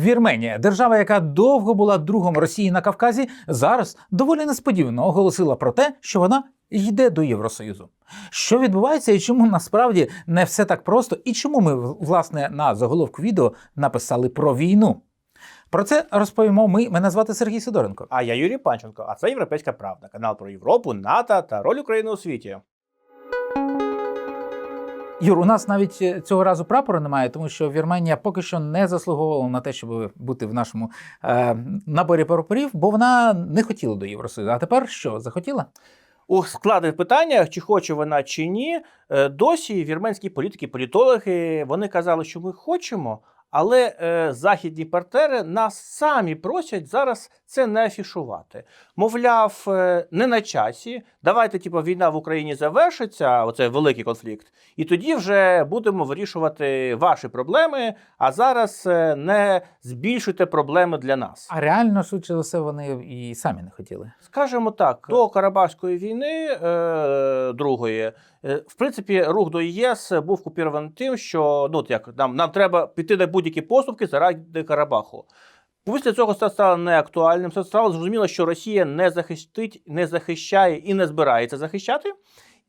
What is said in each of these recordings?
Вірменія, держава, яка довго була другом Росії на Кавказі, зараз доволі несподівано оголосила про те, що вона йде до Євросоюзу. Що відбувається і чому насправді не все так просто, і чому ми власне на заголовку відео написали про війну? Про це розповімо ми. Мене звати Сергій Сидоренко. А я Юрій Панченко, а це Європейська Правда, канал про Європу, НАТО та роль України у світі. Юр, у нас навіть е, цього разу прапора немає, тому що Вірменія поки що не заслуговувала на те, щоб бути в нашому е, наборі прапорів, бо вона не хотіла до Євросоюзу. А тепер що захотіла? У складних питаннях, чи хоче вона чи ні, е, досі вірменські політики, політологи вони казали, що ми хочемо, але е, західні партнери нас самі просять зараз це не афішувати. Мовляв, е, не на часі. Давайте, типу, війна в Україні завершиться, оцей великий конфлікт, і тоді вже будемо вирішувати ваші проблеми. А зараз е, не збільшуйте проблеми для нас. А реально, швидше за все, вони і самі не хотіли. Скажімо так, до Карабахської війни е, другої, е, в принципі, рух до ЄС був купірований тим, що ну як нам, нам треба піти на будь-які поступки заради Карабаху. Після цього це стало неактуальним. Це стало зрозуміло, що Росія не захистить, не захищає і не збирається захищати.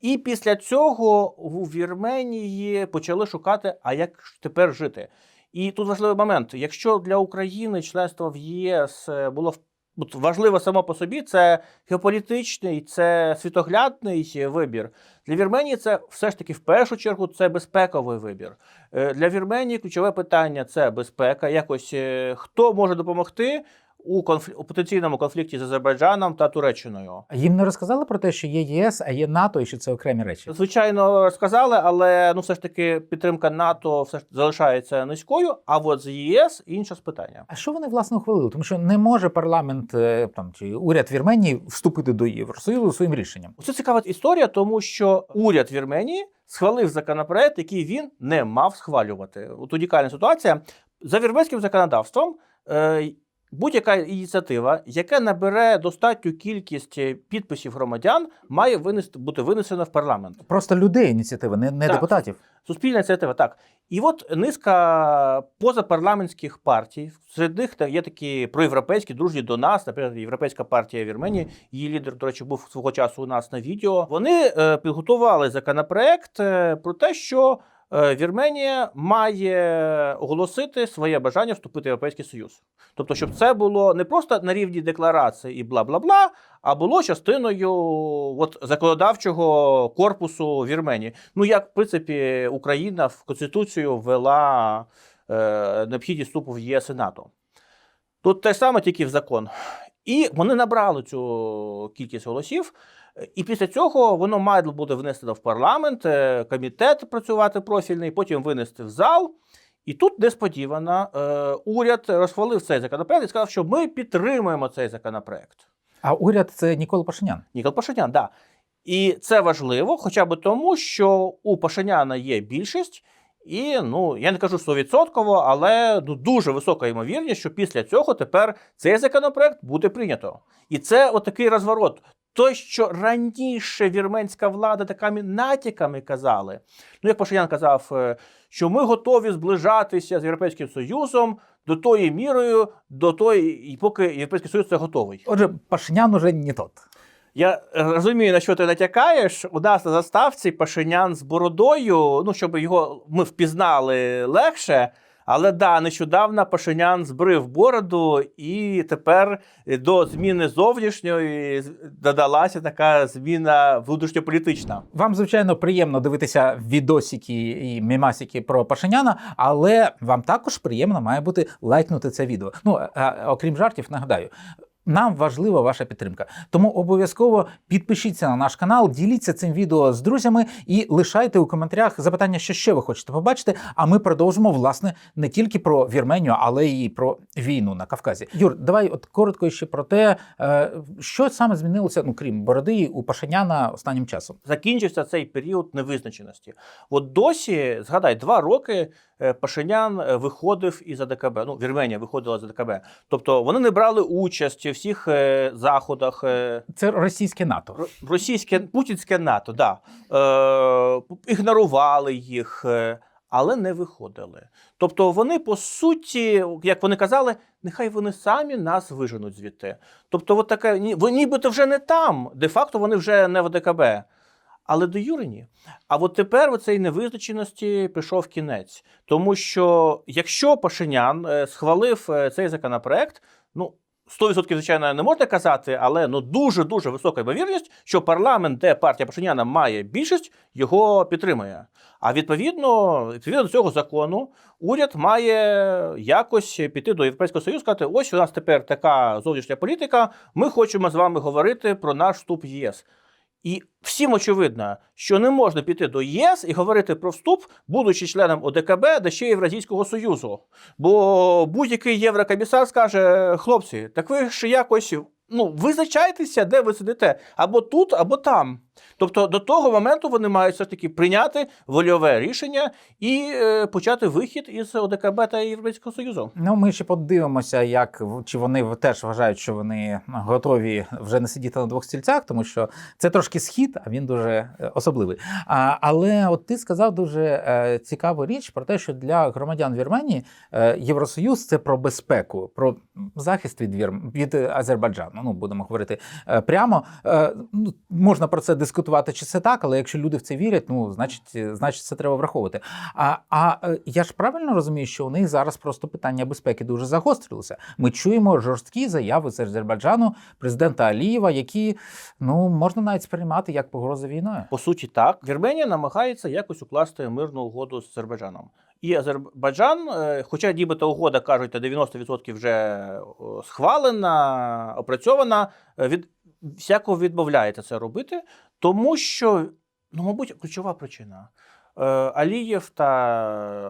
І після цього в Вірменії почали шукати, а як тепер жити. І тут важливий момент: якщо для України членство в ЄС е, було в- важливо само по собі, це геополітичний, це світоглядний вибір. Для Вірменії це все ж таки в першу чергу це безпековий вибір. Е, Для Вірменії ключове питання це безпека. Якось е, хто може допомогти у конфлі... у потенційному конфлікті з Азербайджаном та Туреччиною. Їм не розказали про те, що є ЄС, а є НАТО, і що це окремі речі. Звичайно, розказали, але ну все ж таки підтримка НАТО все ж залишається низькою. А от з ЄС інше питання. А що вони власне ухвалили? Тому що не може парламент е, там чи уряд Вірменії вступити до Євросоюзу своїм рішенням. Це цікава історія, тому що уряд Вірменії схвалив законопроект, який він не мав схвалювати. От унікальна ситуація за вірменським законодавством. Е, Будь-яка ініціатива, яка набере достатню кількість е, підписів громадян, має винести бути винесена в парламент. Просто людей ініціатива, не, не Так. депутатів. Суспільна ініціатива, так. І от низка позапарламентських партій. Серед них є такі проєвропейські, дружні до нас, наприклад, Європейська партія Вірменії. Її лідер, до речі, був свого часу у нас на відео. Вони е, підготували законопроект е, про те, що Вірменія має оголосити своє бажання вступити в Європейський Союз. Тобто, щоб це було не просто на рівні декларації і бла бла бла, а було частиною от, законодавчого корпусу Вірменії. Ну, як в принципі Україна в Конституцію ввела е, необхідність вступу в ЄС і НАТО. Тут те саме, тільки в закон. І вони набрали цю кількість голосів. І після цього воно має бути внесено в парламент, е, комітет працювати профільний, потім винести в зал. І тут несподівано е, уряд розхвалив цей законопроект і сказав, що ми підтримуємо цей законопроект. А уряд це Нікола Пашинян. Нікол Пашинян, да. І це важливо, хоча б тому, що у Пашиняна є більшість, і ну я не кажу 100%, але ну, дуже висока ймовірність, що після цього тепер цей законопроект буде прийнято. І це отакий розворот. Той, що раніше вірменська влада такими натяками казали, ну як Пашинян казав, е, що ми готові зближатися з Європейським Союзом до тої мірою, до тої, і поки Європейський Союз це готовий. Отже, Пашинян уже не тот. Я е, розумію, на що ти натякаєш. У нас на заставці Пашинян з бородою, ну щоб його ми впізнали легше. Але да, нещодавно Пашинян збрив бороду, і тепер до зміни зовнішньої додалася така зміна внутрішньополітична. Вам, звичайно, приємно дивитися відосики і мімасики про Пашиняна, але вам також приємно має бути лайкнути це відео. Ну, окрім жартів, нагадаю. Нам важлива ваша підтримка, тому обов'язково підпишіться на наш канал, діліться цим відео з друзями і лишайте у коментарях запитання, що ще ви хочете побачити. А ми продовжимо власне не тільки про Вірменію, але й про війну на Кавказі. Юр, давай от коротко ще про те, е, що саме змінилося, ну крім бороди у Пашиняна останнім часом. Закінчився цей період невизначеності. От досі, згадай, два роки е, Пашинян е, виходив із АДКБ. Ну, Вірменія виходила з АДКБ. Тобто вони не брали участь у всіх е, заходах. е, Це російське НАТО. Російське путінське НАТО, да. Е, ігнорували їх. е, але не виходили. Тобто вони, по суті, як вони казали, нехай вони самі нас виженуть звідти. Тобто, от таке, ні- ви нібито вже не там, де-факто вони вже не в ОДКБ. Але до Юри ні. А от тепер у цій невизначеності прийшов кінець. Тому що якщо Пашинян е, схвалив е, цей законопроект, ну 100% звичайно не можна казати, але ну дуже дуже висока ймовірність, що парламент, де партія Пашиняна має більшість, його підтримує. А відповідно, відповідно до цього закону, уряд має якось піти до Європейського Союзу, сказати: ось у нас тепер така зовнішня політика. Ми хочемо з вами говорити про наш вступ в єС. І всім очевидно, що не можна піти до ЄС і говорити про вступ, будучи членом ОДКБ, да ще Євразійського Союзу. Бо будь-який єврокомісар скаже: хлопці, так ви ж якось ну, визначайтеся, де ви сидите, або тут, або там. Тобто до того моменту вони мають все ж таки прийняти вольове рішення і е, почати вихід із ОДКБ та Європейського Союзу. Ну, ми ще подивимося, як чи вони теж вважають, що вони готові вже не сидіти на двох стільцях, тому що це трошки схід, а він дуже е, особливий. А, але от ти сказав дуже е, цікаву річ про те, що для громадян Вірменії е, Євросоюз це про безпеку, про захист від Вір... від Азербайджану. Ну будемо говорити е, прямо. Е, ну, можна про це дискутувати, чи це так, але якщо люди в це вірять, ну значить, е, значить це треба враховувати. А, а е, я ж правильно розумію, що у них зараз просто питання безпеки дуже загострилося. Ми чуємо жорсткі заяви з Азербайджану, президента Алієва, які ну можна навіть сприймати як погроза війною. По суті, так. Вірменія намагається якось укласти мирну угоду з Азербайджаном. І Азербайджан, е, хоча нібито угода кажуть, на 90% вже схвалена, опрацьована, від всякого відмовляється це робити, тому що, ну, мабуть, ключова причина. Е, Алієв та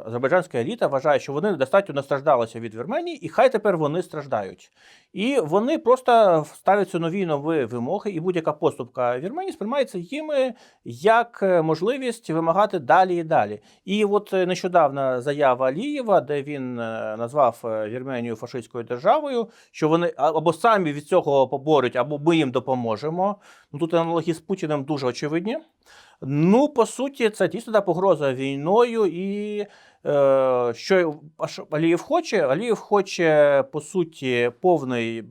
азербайджанська еліта вважають, що вони достатньо настраждалися від Вірменії, і хай тепер вони страждають. І вони просто ставляться нові нові вимоги, і будь-яка поступка Вірменії сприймається їми як е, можливість вимагати далі і далі. І от е, нещодавна заява Алієва, де він назвав Вірменію фашистською державою, що вони або самі від цього поборють, або ми їм допоможемо. Ну тут аналогії з Путіним дуже очевидні. Ну, по суті, це дійсно погроза війною, і е, що Алієв хоче? Алієв хоче, по суті, повний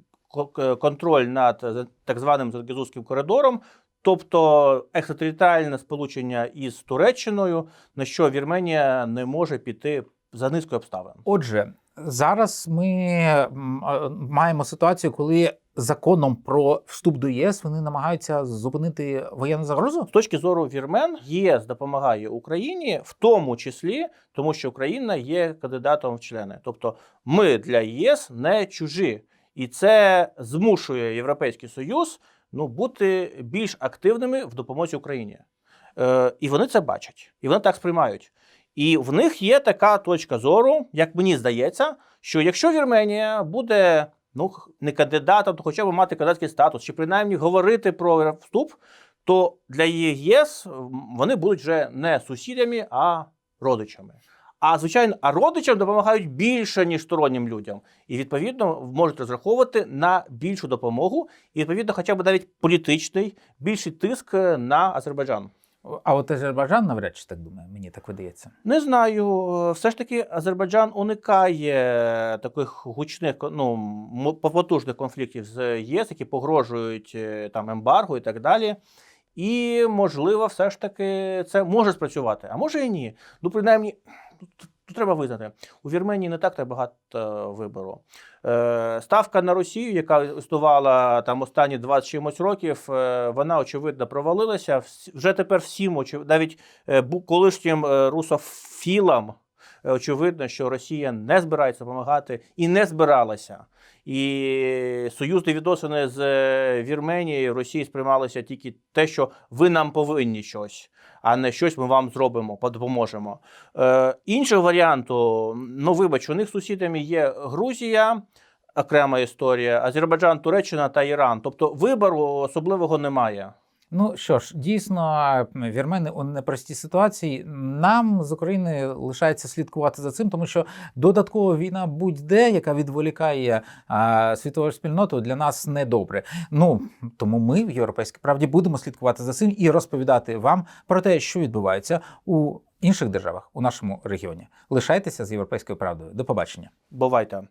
контроль над е, так званим Зангезурським коридором, тобто екстратериторіальне сполучення із Туреччиною, на що Вірменія не може піти за низкою обставин. Отже, зараз ми е, маємо ситуацію, коли законом про вступ до ЄС вони намагаються зупинити воєнну загрозу. З точки зору вірмен, ЄС допомагає Україні, в тому числі тому, що Україна є кандидатом в члени. Тобто, ми для ЄС не чужі, і це змушує Європейський Союз ну бути більш активними в допомозі Україні. Е, і вони це бачать, і вони так сприймають. І в них є така точка зору, як мені здається, що якщо Вірменія буде ну не кандидатом, то хоча б мати кандидатський статус, чи принаймні говорити про вступ, то для ЄС вони будуть вже не сусідами, а родичами. А звичайно, а родичам допомагають більше, ніж стороннім людям. І відповідно можуть розраховувати на більшу допомогу, і відповідно, хоча б навіть політичний більший тиск е, на Азербайджан. А от Азербайджан навряд чи так думає, мені так видається. Не знаю. Е, Все ж таки, Азербайджан уникає таких гучних ну, потужних конфліктів з ЄС, які погрожують е, там ембарго і так далі. І, можливо, все ж таки це може спрацювати, а може і ні. Ну, принаймні, тут треба визнати, у Вірменії не так та багато вибору. Е, ставка на Росію, яка існувала там останні 20 чимось років, е, вона очевидно провалилася. Вже тепер всім, навіть е, колишнім е, русофілам, е, очевидно, що Росія не збирається допомагати і не збиралася. І союзні відносини з е, Вірменією Росії сприймалися тільки те, що ви нам повинні щось, а не щось ми вам зробимо, допоможемо. Е, іншого варіанту, ну вибач, у них сусідами є Грузія. Окрема історія, Азербайджан, Туреччина та Іран. Тобто вибору особливого немає. Ну що ж, дійсно, вірмени у непростій ситуації. Нам з України лишається слідкувати за цим, тому що додаткова війна будь-де, яка відволікає а, світову спільноту, для нас недобре. Ну тому ми в європейській правді будемо слідкувати за цим і розповідати вам про те, що відбувається у інших державах у нашому регіоні. Лишайтеся з європейською правдою. До побачення. Бувайте.